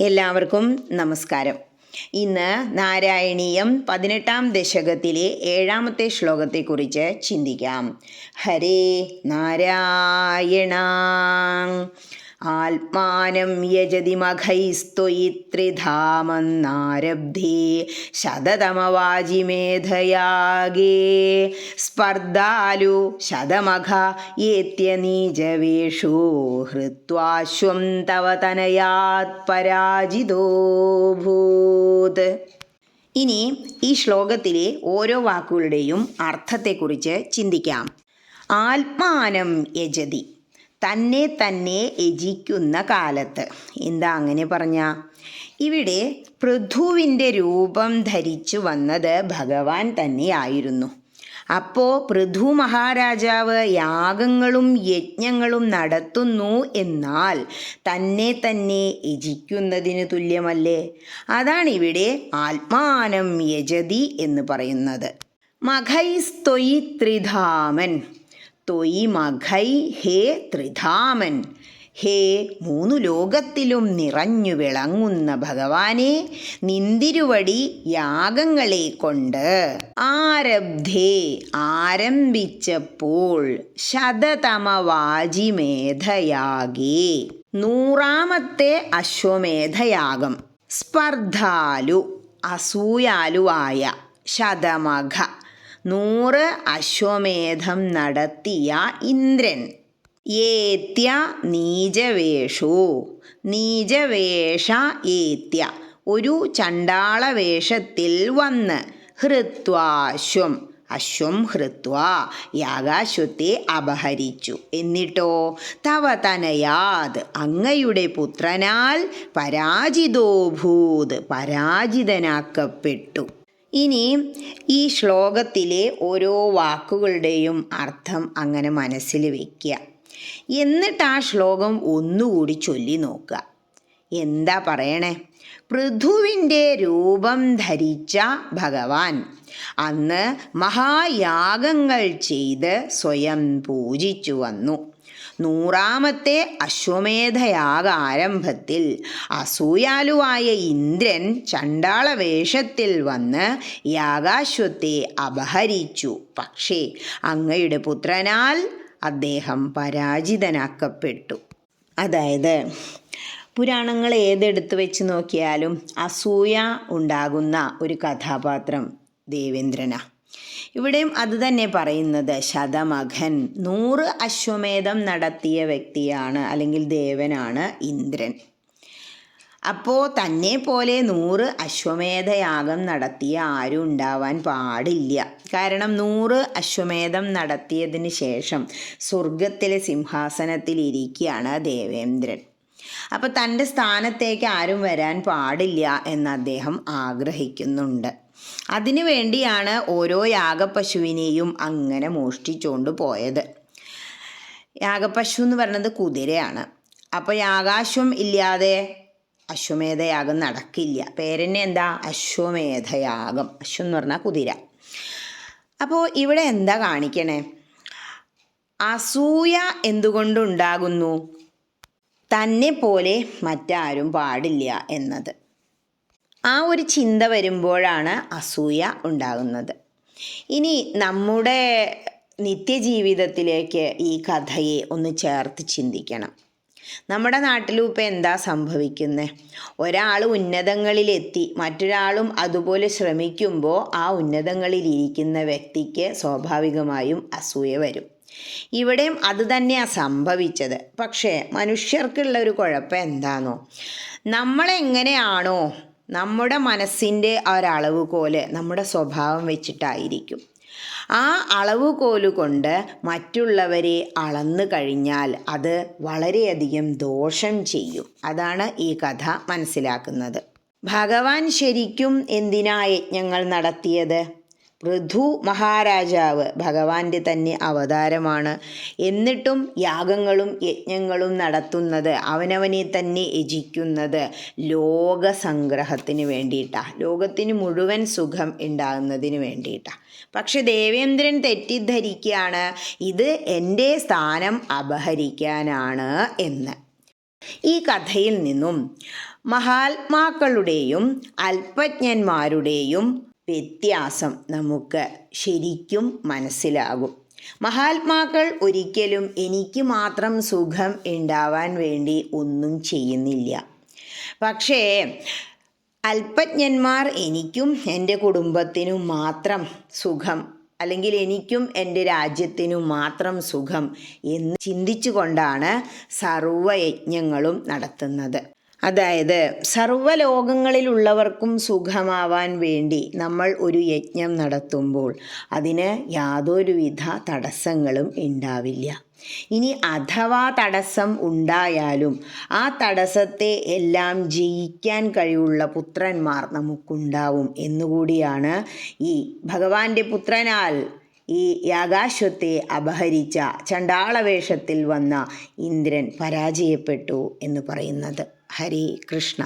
എല്ലാവർക്കും നമസ്കാരം. ഇന്ന് നാരായണീയം പതിനെട്ടാം ദശകത്തിലെ ഏഴാമത്തെ ശ്ലോകത്തെക്കുറിച്ച് ചിന്തിക്കാം. ഹരേ നാരായണ. ആത്മാനം യജതി മഖൈസ്ത്വയി ത്രിധാമെന്നാരബ്ധേ ശതതമവാജിമേധയാഗേ സ്പർദ്ധാലു ശതമഖ ഏത്യനീജവേഷു ഹൃത്വാശ്വം തവ തനയാത് പരാജിതോഭൂത് ഇനി ഈ ശ്ലോകത്തിലെ ഓരോ വാക്കുകളുടെയും അർത്ഥത്തെക്കുറിച്ച് ചിന്തിക്കാം. ആത്മാനം യജതി തന്നെ തന്നെ യജിക്കുന്ന കാലത്ത്. എന്താ അങ്ങനെ പറഞ്ഞ? ഇവിടെ പൃഥുവിന്റെ രൂപം ധരിച്ചു വന്നത് ഭഗവാൻ തന്നെയായിരുന്നു. അപ്പോൾ പൃഥു മഹാരാജാവ് യാഗങ്ങളും യജ്ഞങ്ങളും നടത്തുന്നു എന്നാൽ തന്നെ തന്നെ യജിക്കുന്നതിന് തുല്യമല്ലേ? അതാണ് ഇവിടെ ആത്മാനം യജതി എന്ന് പറയുന്നത്. മഖൈസ്തൊയി ത്രിധാമൻ. തൊയി മഖൈ ഹേ ത്രിധാമൻ. ഹേ മൂന്നു ലോകത്തിലും നിറഞ്ഞു വിളങ്ങുന്ന ഭഗവാനെ നിന്തിരുവടി യാഗങ്ങളെ കൊണ്ട് ആരബ്ധേ ആരംഭിച്ചപ്പോൾ ശതതമവാജിമേധയാഗേ നൂറാമത്തെ അശ്വമേധയാഗം. സ്പർദ്ധാലു അസൂയാലുവായ ശതമഘ. നൂറ് അശ്വമേധം നടത്തിയ ഇന്ദ്രൻ. ഏത്യ നീചവേഷു. നീചവേഷ ഏത്യ. ഒരു ചണ്ടാള വേഷത്തിൽ വന്ന്. ഹൃത്വാശ്വം. അശ്വം ഹൃത്വ യാഗാശ്വത്തെ അപഹരിച്ചു. എന്നിട്ടോ? തവ തനയാത് അങ്ങയുടെ പുത്രനാൽ പരാജിതോഭൂത് പരാജിതനാക്കപ്പെട്ടു. ഇനി ഈ ശ്ലോകത്തിലെ ഓരോ വാക്കുകളുടെയും അർത്ഥം അങ്ങനെ മനസ്സിൽ വയ്ക്കുക എന്നിട്ട് ആ ശ്ലോകം ഒന്നുകൂടി ചൊല്ലി നോക്കുക. എന്താ പറയണേ? പൃഥുവിന്റെ രൂപം ധരിച്ച ഭഗവാൻ അന്ന് മഹായാഗങ്ങൾ ചെയ്ത് സ്വയം പൂജിച്ചു വന്നു. നൂറാമത്തെ അശ്വമേധയാഗ ആരംഭത്തിൽ അസൂയാലുവായ ഇന്ദ്രൻ ചണ്ടാള വേഷത്തിൽ വന്ന് യാഗാശ്വത്തെ അപഹരിച്ചു. പക്ഷേ അങ്ങയുടെ പുത്രനാൽ അദ്ദേഹം പരാജിതനാക്കപ്പെട്ടു. അതായത് പുരാണങ്ങൾ ഏതെടുത്ത് വെച്ച് നോക്കിയാലും അസൂയ ഉണ്ടാകുന്ന ഒരു കഥാപാത്രം ദേവേന്ദ്രനാ. ഇവിടെയും അത് തന്നെ പറയുന്നത്. ശതമഖൻ നൂറ് അശ്വമേധം നടത്തിയ വ്യക്തിയാണ് അല്ലെങ്കിൽ ദേവനാണ് ഇന്ദ്രൻ. അപ്പോൾ തന്നെ പോലെ നൂറ് അശ്വമേധയാഗം നടത്തിയ ആരും ഉണ്ടാവാൻ പാടില്ല. കാരണം നൂറ് അശ്വമേധം നടത്തിയതിന് ശേഷം സ്വർഗത്തിലെ സിംഹാസനത്തിൽ ഇരിക്കുകയാണ് ദേവേന്ദ്രൻ. അപ്പോൾ തന്റെ സ്ഥാനത്തേക്ക് ആരും വരാൻ പാടില്ല എന്ന് അദ്ദേഹം ആഗ്രഹിക്കുന്നുണ്ട്. അതിനു വേണ്ടിയാണ് ഓരോ യാഗപശുവിനെയും അങ്ങനെ മോഷ്ടിച്ചുകൊണ്ട് പോയത്. യാഗപശു എന്ന് പറയുന്നത് കുതിരയാണ്. അപ്പോൾ യാഗാശ്വം ഇല്ലാതെ അശ്വമേധയാഗം നടക്കില്ല. പേരെന്നെ എന്താ? അശ്വമേധയാഗം. അശ്വം എന്ന് പറഞ്ഞാൽ കുതിര. അപ്പോൾ ഇവിടെ എന്താ കാണിക്കണേ? അസൂയ എന്തുകൊണ്ടുണ്ടാകുന്നു? തന്നെ പോലെ മറ്റാരും പാടില്ല എന്നത്. ആ ഒരു ചിന്ത വരുമ്പോഴാണ് അസൂയ ഉണ്ടാകുന്നത്. ഇനി നമ്മുടെ നിത്യജീവിതത്തിലേക്ക് ഈ കഥയെ ഒന്ന് ചേർത്ത് ചിന്തിക്കണം. നമ്മുടെ നാട്ടിലും ഇപ്പം എന്താ സംഭവിക്കുന്നത് ഒരാൾ ഉന്നതങ്ങളിലെത്തി മറ്റൊരാളും അതുപോലെ ശ്രമിക്കുമ്പോൾ ആ ഉന്നതങ്ങളിലിരിക്കുന്ന വ്യക്തിക്ക് സ്വാഭാവികമായും അസൂയ വരും. ഇവിടെയും അത് തന്നെയാണ് സംഭവിച്ചത്. പക്ഷേ മനുഷ്യർക്കുള്ള ഒരു കുഴപ്പം എന്താണോ നമ്മളെങ്ങനെയാണോ നമ്മുടെ മനസ്സിന്റെ ആ ഒരളവുകോൽ നമ്മുടെ സ്വഭാവം വെച്ചിട്ടായിരിക്കും. ആ അളവുകോൽ കൊണ്ട് മറ്റുള്ളവരെ അളന്നു കഴിഞ്ഞാൽ അത് വളരെയധികം ദോഷം ചെയ്യും. അതാണ് ഈ കഥ മനസ്സിലാക്കുന്നത്. ഭഗവാൻ ശരിക്കും എന്തിനാ യജ്ഞങ്ങൾ നടത്തിയത്? പൃഥു മഹാരാജാവ് ഭഗവാന്റെ തന്നെ അവതാരമാണ്. എന്നിട്ടും യാഗങ്ങളും യജ്ഞങ്ങളും നടത്തുന്നത് അവനവനെ തന്നെ യജിക്കുന്നത് ലോകസംഗ്രഹത്തിന് വേണ്ടിയിട്ടാണ് ലോകത്തിന് മുഴുവൻ സുഖം ഉണ്ടാകുന്നതിന് വേണ്ടിയിട്ടാണ് പക്ഷെ ദേവേന്ദ്രൻ തെറ്റിദ്ധരിക്കുകയാണ്. ഇത് എന്റെ സ്ഥാനം അപഹരിക്കാനാണ് എന്ന്. ഈ കഥയിൽ നിന്നും മഹാത്മാക്കളുടെയും അല്പജ്ഞന്മാരുടെയും വ്യത്യാസം നമുക്ക് ശരിക്കും മനസ്സിലാകും. മഹാത്മാക്കൾ ഒരിക്കലും എനിക്ക് മാത്രം സുഖം ഉണ്ടാവാൻ വേണ്ടി ഒന്നും ചെയ്യുന്നില്ല. പക്ഷേ അല്പജ്ഞന്മാർ എനിക്കും എന്റെ കുടുംബത്തിനും മാത്രം സുഖം അല്ലെങ്കിൽ എനിക്കും എന്റെ രാജ്യത്തിനും മാത്രം സുഖം എന്ന് ചിന്തിച്ചുകൊണ്ടാണ് സർവയജ്ഞങ്ങളും നടത്തുന്നത്. അതായത് സർവലോകങ്ങളിലുള്ളവർക്കും സുഖമാവാൻ വേണ്ടി നമ്മൾ ഒരു യജ്ഞം നടത്തുമ്പോൾ അതിന് യാതൊരുവിധ തടസ്സങ്ങളും ഉണ്ടാവില്ല. ഇനി അഥവാ തടസ്സം ഉണ്ടായാലും ആ തടസ്സത്തെ എല്ലാം ജയിക്കാൻ കഴിവുള്ള പുത്രന്മാർ നമുക്കുണ്ടാവും എന്നുകൂടിയാണ് ഈ ഭഗവാന്റെ പുത്രനാൽ ഈ യാഗാശ്വത്തെ അപഹരിച്ച ചണ്ടാളവേഷത്തിൽ വന്ന ഇന്ദ്രൻ പരാജയപ്പെട്ടു എന്ന് പറയുന്നത്. ഹരേ കൃഷ്ണ